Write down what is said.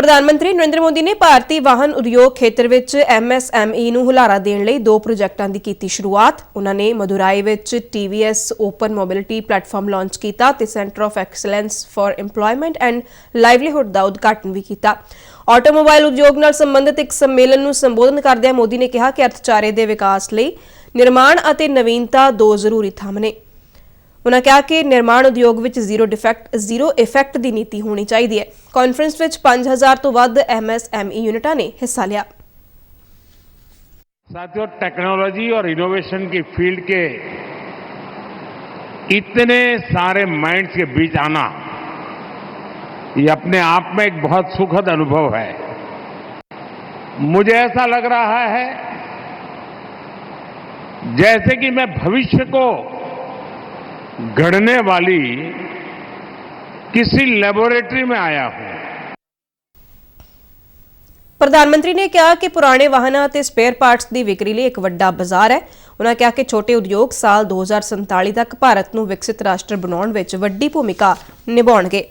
ਪ੍ਰਧਾਨ ਮੰਤਰੀ ਨਰਿੰਦਰ ਮੋਦੀ ਨੇ ਭਾਰਤੀ ਵਾਹਨ ਉਦਯੋਗ ਖੇਤਰ ਵਿੱਚ ਐਮਐਸਐਮਈ ਨੂੰ ਹੁਲਾਰਾ ਦੇਣ ਲਈ ਦੋ ਪ੍ਰੋਜੈਕਟਾਂ ਦੀ ਕੀਤੀ ਸ਼ੁਰੂਆਤ। ਉਹਨਾਂ ਨੇ ਮਦੁਰਾਈ ਵਿੱਚ TVS open mobility platform launch ਕੀਤਾ ਤੇ centre of excellence for employment and livelihood ਦਾ ਉਦਘਾਟਨ ਵੀ ਕੀਤਾ। ਆਟੋਮੋਬਾਈਲ ਉਦਯੋਗ ਨਾਲ ਸੰਬੰਧਿਤ ਇੱਕ ਸੰਮੇਲਨ ਨੂੰ ਸੰਬੋਧਨ ਕਰਦਿਆਂ ਮੋਦੀ ਨੇ ਕਿਹਾ ਕਿ ਅਰਥਚਾਰੇ ਦੇ ਵਿਕਾਸ ਲਈ ਨਿਰਮਾਣ ਅਤੇ ਨਵੀਨਤਾ ਦੋ ਜ਼ਰੂਰੀ ਥੰਮ ਨੇ। ਉਨ੍ਹਾਂ ਕਿਹਾ ਕਿ ਨਿਰਮਾਣ ਉਦਯੋਗ ਵਿੱਚ ਜ਼ੀਰੋ ਡਿਫੈਕਟ ਜ਼ੀਰੋ ਇਫੈਕਟ ਦੀ ਨੀਤੀ ਹੋਣੀ ਚਾਹੀਦੀ ਹੈ ਕਾਨਫਰੰਸ ਵਿੱਚ 5000 ਤੋਂ ਵੱਧ ਐਮਐਸਐਮਈ ਯੂਨਿਟਾਂ ਨੇ ਹਿੱਸਾ ਲਿਆ साथियों टेक्नोलॉजी और इनोवेशन की फील्ड के इतने सारे माइंड्स के बीच आना ये अपने आप में एक बहुत सुखद अनुभव है मुझे ऐसा लग रहा है जैसे कि मैं भविष्य को गढ़ने वाली किसी लेबोरेटरी में आया हूं ਪ੍ਰਧਾਨ ਮੰਤਰੀ ਨੇ ਕਿਹਾ ਕਿ ਪੁਰਾਣੇ ਵਾਹਨਾਂ ਅਤੇ ਸਪੇਅਰ ਪਾਰਟਸ ਦੀ ਵਿਕਰੀ ਲਈ ਇੱਕ ਵੱਡਾ ਬਾਜ਼ਾਰ ਹੈ ਉਨ੍ਹਾਂ ਕਿਹਾ ਕਿ ਛੋਟੇ ਉਦਯੋਗ ਸਾਲ 2047 ਤੱਕ ਭਾਰਤ ਨੂੰ ਵਿਕਸਿਤ ਰਾਸ਼ਟਰ ਬਣਾਉਣ ਵਿੱਚ ਵੱਡੀ ਭੂਮਿਕਾ ਨਿਭਾਉਣਗੇ